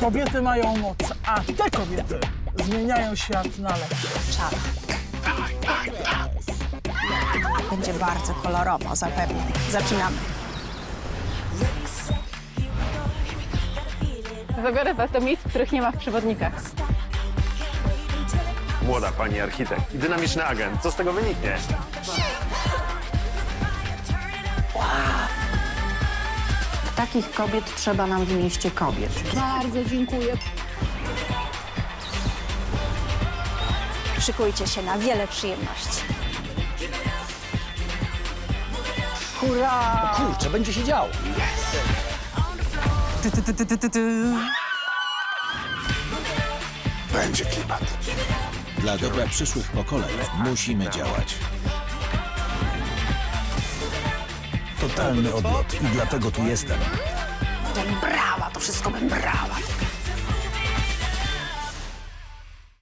Kobiety mają moc, a te kobiety zmieniają świat na lepsze. Czar. Będzie bardzo kolorowo, zapewne. Zaczynamy. Zabiorę was do miejsc, których nie ma w przewodnikach. Młoda pani architekt i dynamiczny agent. Co z tego wyniknie? Takich kobiet trzeba nam w mieście kobiet. Bardzo dziękuję. Szykujcie się na wiele przyjemności. Kurczę, będzie się działo. Będzie klimat. Dla dobra przyszłych pokoleń musimy działać. totalny odlot i dlatego tu jestem. Ten brała, to wszystko bym brała.